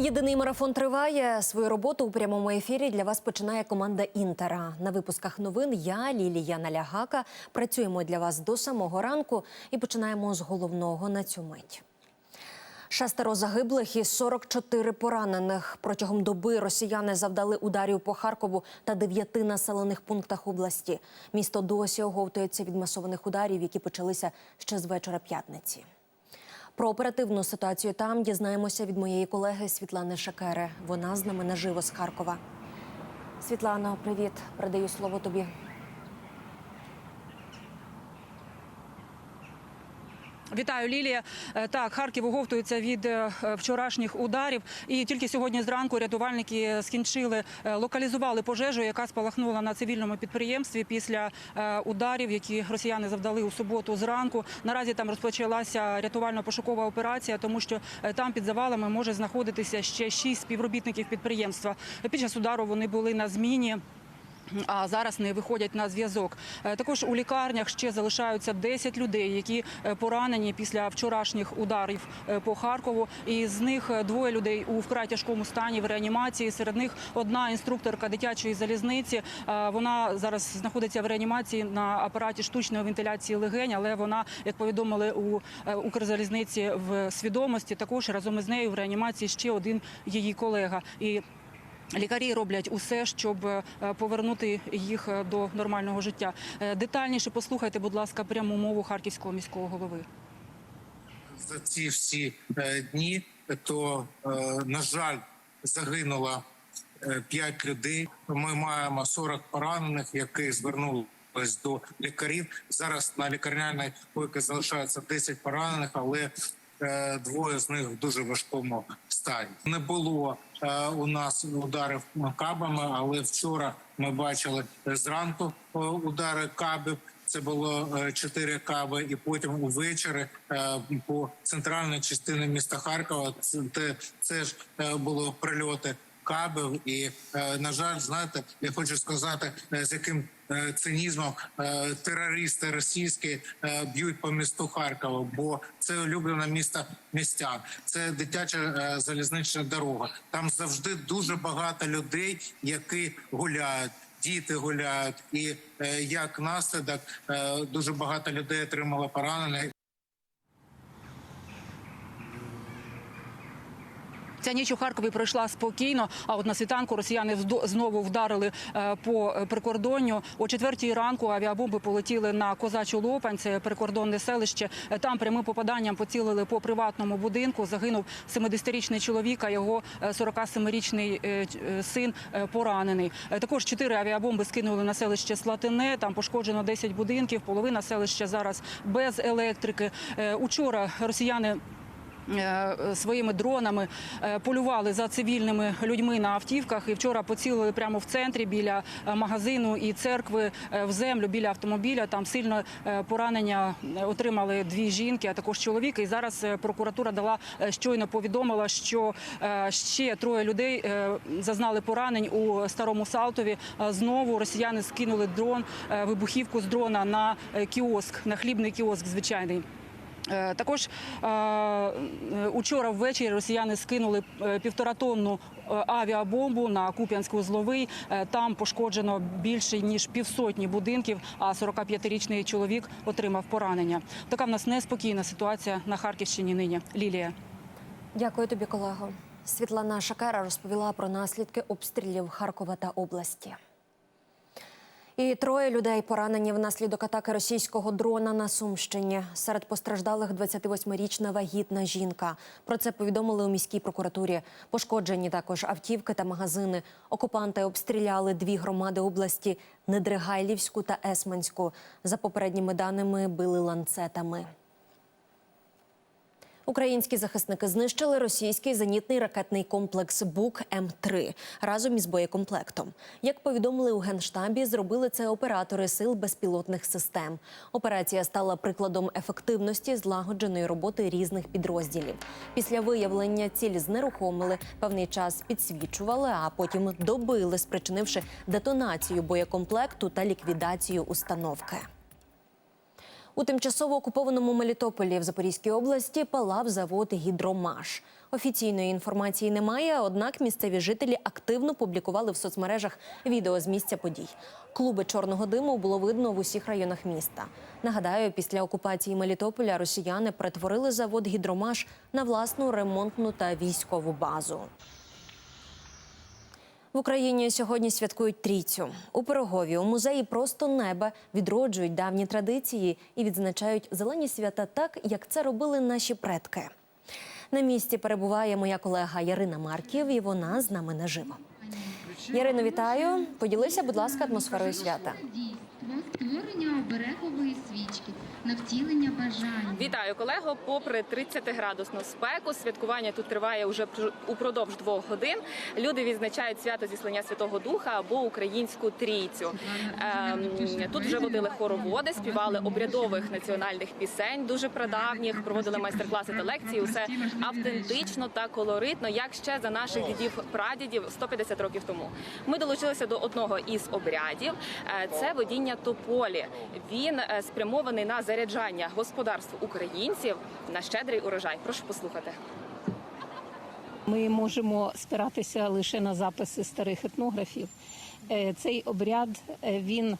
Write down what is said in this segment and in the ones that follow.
Єдиний марафон триває. Свою роботу у прямому ефірі для вас починає команда Інтера. На випусках новин я, Лілія Налягака. Працюємо для вас до самого ранку і починаємо з головного на цю мить. Шестеро загиблих і 44 поранених. Протягом доби росіяни завдали ударів по Харкову та дев'яти населених пунктах області. Місто досі оговтується від масованих ударів, які почалися ще з вечора п'ятниці. Про оперативну ситуацію там дізнаємося від моєї колеги Світлани Шакери. Вона з нами наживо з Харкова. Світлано, привіт. Передаю слово тобі. Вітаю, Лілія. Е, Так, Харків оговтується від е, вчорашніх ударів. І тільки сьогодні зранку рятувальники скінчили, е, локалізували пожежу, яка спалахнула на цивільному підприємстві після ударів, які росіяни завдали у суботу зранку. Наразі там розпочалася рятувально-пошукова операція, тому що там під завалами може знаходитися ще шість співробітників підприємства. Під час удару вони були на зміні а зараз не виходять на зв'язок. Е, Також у лікарнях ще залишаються 10 людей, які е, поранені після вчорашніх ударів е, по Харкову. І з них двоє людей у вкрай тяжкому стані в реанімації. Серед них одна інструкторка дитячої залізниці. Вона зараз знаходиться в реанімації на апараті штучної вентиляції легень, але вона, як повідомили у Укрзалізниці в свідомості, також разом із нею в реанімації ще один її колега. І Лікарі роблять усе, щоб е, повернути їх е, до нормального життя. Е, Детальніше послухайте, будь ласка, пряму мову харківського міського голови. за ці всі дні, то на жаль, загинуло 5 людей. Ми маємо 40 поранених, які звернулись до лікарів. Зараз на лікарняній койці залишається 10 поранених, але двоє з них в дуже важкому стані. Не було е, у нас ударів кабами, але вчора ми бачили зранку е, удари кабів. Це було е, чотири каби, і потім увечері е, по центральній частині міста Харкова. Це це ж е, було прильоти кабів. І е, на жаль, знаєте, я хочу сказати, е, з яким е, цинізмом терористи російські б'ють по місту Харкова, бо це улюблене місто містян. Це дитяча залізнична дорога. Там завжди дуже багато людей, які гуляють. Діти гуляють, і як наслідок дуже багато людей отримало поранення. Ця ніч у Харкові пройшла спокійно. А от на світанку росіяни знову вдарили е, по е, прикордонню. О четвертій ранку авіабомби полетіли на козачу Лопань. Це прикордонне селище. Там прямим попаданням поцілили по приватному будинку. Загинув 70-річний чоловік, а його е, 47-річний е, син поранений. Також чотири авіабомби скинули на селище Слатине. Там пошкоджено 10 будинків. Половина селища зараз без електрики. Учора росіяни своїми дронами е, полювали за цивільними людьми на автівках. І вчора поцілили прямо в центрі біля е, магазину і церкви е, в землю біля автомобіля. Там сильно е, поранення е, отримали дві жінки, а також чоловік. І зараз е, прокуратура дала е, щойно повідомила, що е, ще троє людей е, зазнали поранень у старому Салтові. Е, Знову росіяни скинули дрон, е, вибухівку з дрона на е, кіоск, на хлібний кіоск звичайний. Е, Також е, учора ввечері росіяни скинули е, півторатонну е, авіабомбу на Куп'янськ-Узловий. Е, Там пошкоджено більше ніж півсотні будинків, а 45-річний чоловік отримав поранення. Така в нас неспокійна ситуація на Харківщині нині. Лілія. Дякую тобі, колего. Світлана Шакера розповіла про наслідки обстрілів Харкова та області. І троє людей поранені внаслідок атаки російського дрона на Сумщині. Серед постраждалих 28-річна вагітна жінка. Про це повідомили у міській прокуратурі. Пошкоджені також автівки та магазини. Окупанти обстріляли дві громади області Недригайлівську та Есманську. За попередніми даними били ланцетами. Українські захисники знищили російський зенітний ракетний комплекс Бук М3 разом із боєкомплектом. Як повідомили у генштабі, зробили це оператори сил безпілотних систем. Операція стала прикладом ефективності злагодженої роботи різних підрозділів. Після виявлення цілі знерухомили, певний час підсвічували, а потім добили, спричинивши детонацію боєкомплекту та ліквідацію установки. У тимчасово окупованому Мелітополі в Запорізькій області палав завод Гідромаш. Офіційної інформації немає, однак місцеві жителі активно публікували в соцмережах відео з місця подій. Клуби чорного диму було видно в усіх районах міста. Нагадаю, після окупації Мелітополя росіяни перетворили завод Гідромаш на власну ремонтну та військову базу. В Україні сьогодні святкують трійцю. У Пирогові у музеї просто неба відроджують давні традиції і відзначають зелені свята так, як це робили наші предки. На місці перебуває моя колега Ярина Марків, і вона з нами наживо. Ярино, вітаю. Поділися, будь ласка, атмосферою свята. Створення оберегової свічки на втілення бажань. Вітаю, колего. Попри 30-градусну спеку, святкування тут триває уже пр- упродовж двох годин. Люди відзначають свято зіслання Святого Духа або українську трійцю. Ем, тут вже водили хороводи, співали обрядових національних пісень, дуже прадавніх, проводили майстер-класи та лекції. Усе автентично та колоритно, як ще за наших дідів прадідів 150 років тому. Ми долучилися до одного із обрядів. Е, Це водіння тополі. Він е, спрямований на заряджання господарств українців на щедрий урожай. Прошу послухати. Ми можемо спиратися лише на записи старих етнографів. Е, Цей обряд е, він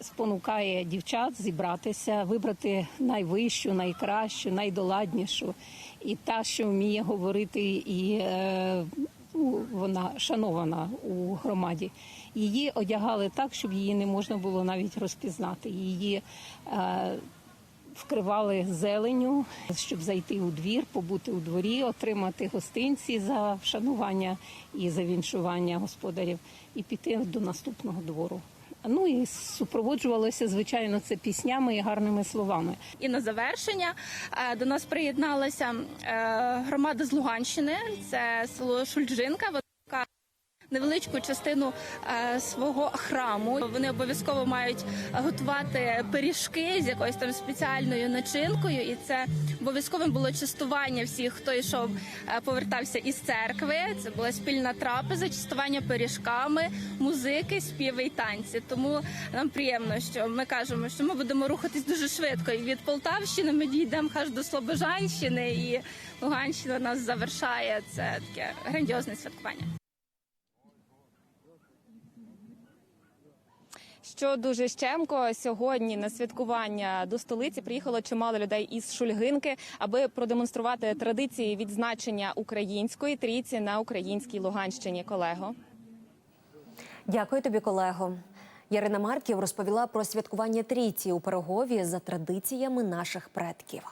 спонукає дівчат зібратися, вибрати найвищу, найкращу, найдоладнішу, і та, що вміє говорити, і вона шанована у громаді. Її одягали так, щоб її не можна було навіть розпізнати. Її е, вкривали зеленю, щоб зайти у двір, побути у дворі, отримати гостинці за вшанування і за віншування господарів, і піти до наступного двору. Ну і супроводжувалося, звичайно, це піснями і гарними словами. І на завершення е, до нас приєдналася е, громада з Луганщини. Це село Шульджинка. Невеличку частину е, свого храму. Вони обов'язково мають готувати пиріжки з якоюсь там спеціальною начинкою, і це обов'язковим було частування всіх, хто йшов, е, повертався із церкви. Це була спільна трапеза, частування пиріжками, музики, співи і танці. Тому нам приємно, що ми кажемо, що ми будемо рухатись дуже швидко. І від Полтавщини ми дійдемо аж до Слобожанщини, і Луганщина нас завершає. Це таке грандіозне святкування. Що дуже щемко сьогодні на святкування до столиці приїхало чимало людей із Шульгинки, аби продемонструвати традиції відзначення української трійці на українській Луганщині. Колего. Дякую тобі, колего. Ярина Марків розповіла про святкування трійці у Пирогові за традиціями наших предків.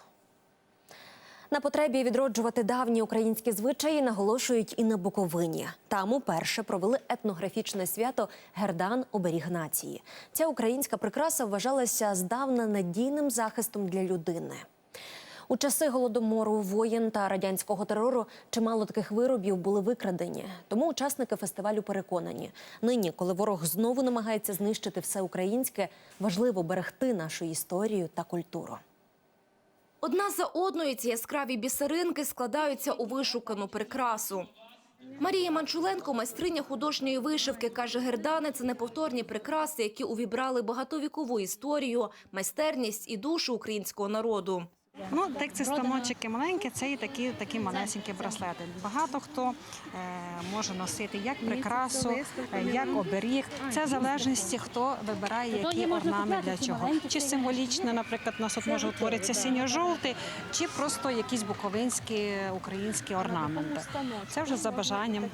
На потребі відроджувати давні українські звичаї наголошують і на Буковині. Там уперше провели етнографічне свято Гердан оберіг нації. Ця українська прикраса вважалася здавна надійним захистом для людини. У часи голодомору, воєн та радянського терору чимало таких виробів були викрадені. Тому учасники фестивалю переконані, нині, коли ворог знову намагається знищити все українське, важливо берегти нашу історію та культуру. Одна за одною ці яскраві бісеринки складаються у вишукану прикрасу. Марія Манчуленко, майстриня художньої вишивки, каже, гердани – це неповторні прикраси, які увібрали багатовікову історію, майстерність і душу українського народу. Ну, так це станочки маленькі, це і такі, такі малесенькі браслети. Багато хто е, може носити як прикрасу, е, як оберіг. Це в залежності, хто вибирає, який орнамент для чого. Чи символічно, наприклад, у нас от може утворитися синьо-жовтий, чи просто якісь буковинські українські орнаменти. Це вже за бажанням,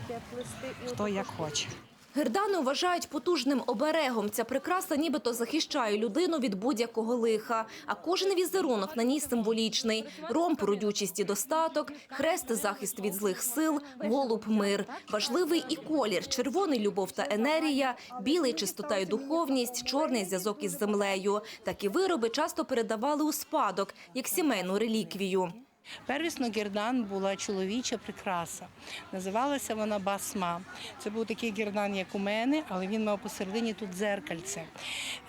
хто як хоче. Гердани вважають потужним оберегом. Ця прикраса нібито захищає людину від будь-якого лиха. А кожен візерунок на ній символічний. Ромб – родючість і достаток, хрест – захист від злих сил, голуб – мир. Важливий і колір – червоний – любов та енергія, білий – чистота і духовність, чорний – зв'язок із землею. Такі вироби часто передавали у спадок, як сімейну реліквію. Первісно гірдан була чоловіча прикраса. Називалася вона басма. Це був такий гірдан, як у мене, але він мав посередині тут дзеркальце.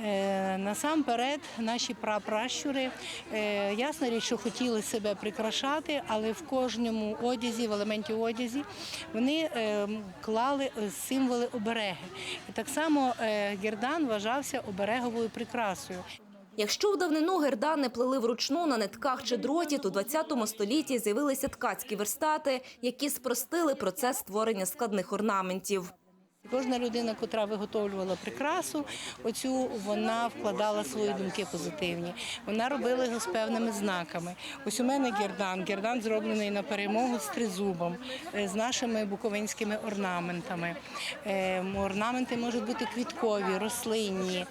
Е, насамперед, наші прапращури, е, ясна річ, що хотіли себе прикрашати, але в кожному одязі, в елементі одязі, вони е, клали символи обереги. І так само гірдан вважався обереговою прикрасою. Якщо в давнину гердани плели вручну на нитках чи дроті, то у 20 столітті з'явилися ткацькі верстати, які спростили процес створення складних орнаментів. Кожна людина, котра виготовлювала прикрасу, оцю вона вкладала свої думки позитивні. Вона робила його з певними знаками. Ось у мене гердан. Гердан зроблений на перемогу з тризубом, е, з нашими буковинськими орнаментами. Е, Орнаменти можуть бути квіткові, рослинні.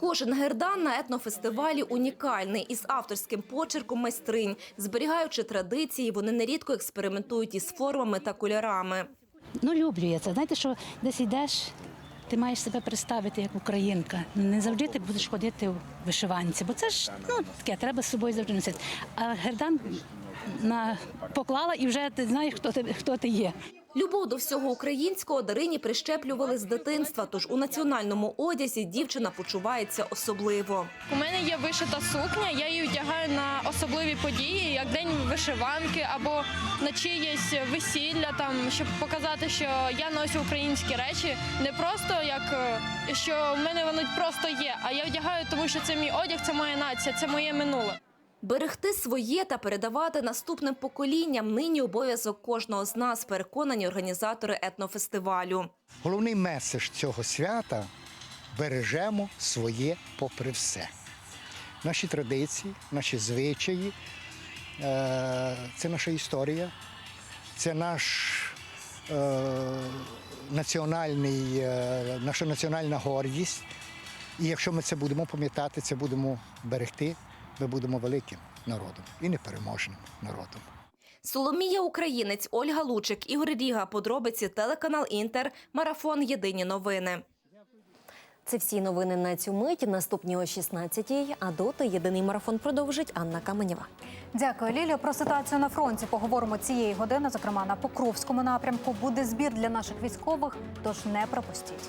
Кожен гердан на етнофестивалі унікальний із авторським почерком майстринь. Зберігаючи традиції, вони нерідко експериментують із формами та кольорами. Ну, люблю я це. Знаєте, що десь йдеш, ти маєш себе представити як українка. Не завжди ти будеш ходити у вишиванці, бо це ж ну таке, треба з собою завжди носити. А гердан на поклала і вже ти знаєш, хто ти хто ти є. Любов до всього українського Дарині прищеплювали з дитинства, тож у національному одязі дівчина почувається особливо. У мене є вишита сукня, я її одягаю на особливі події, як день вишиванки або на чиєсь весілля, там щоб показати, що я ношу українські речі, не просто як е, що в мене воно просто є, а я одягаю, тому що це мій одяг, це моя нація, це моє минуле. Берегти своє та передавати наступним поколінням нині обов'язок кожного з нас, переконані організатори етнофестивалю. Головний меседж цього свята бережемо своє попри все. Наші традиції, наші звичаї, е, це наша історія, це наш е, національний, е, наша національна гордість. І якщо ми це будемо пам'ятати, це будемо берегти, ми будемо великим народом і непереможним народом. Соломія Українець, Ольга Лучик, Ігор Ріга. Подробиці телеканал Інтер. Марафон. Єдині новини. Це всі новини на цю мить. Наступні о 16-й. А доти єдиний марафон продовжить Анна Каменєва. Дякую, Лілія. Про ситуацію на фронті поговоримо цієї години. Зокрема, на Покровському напрямку буде збір для наших військових, тож не пропустіть.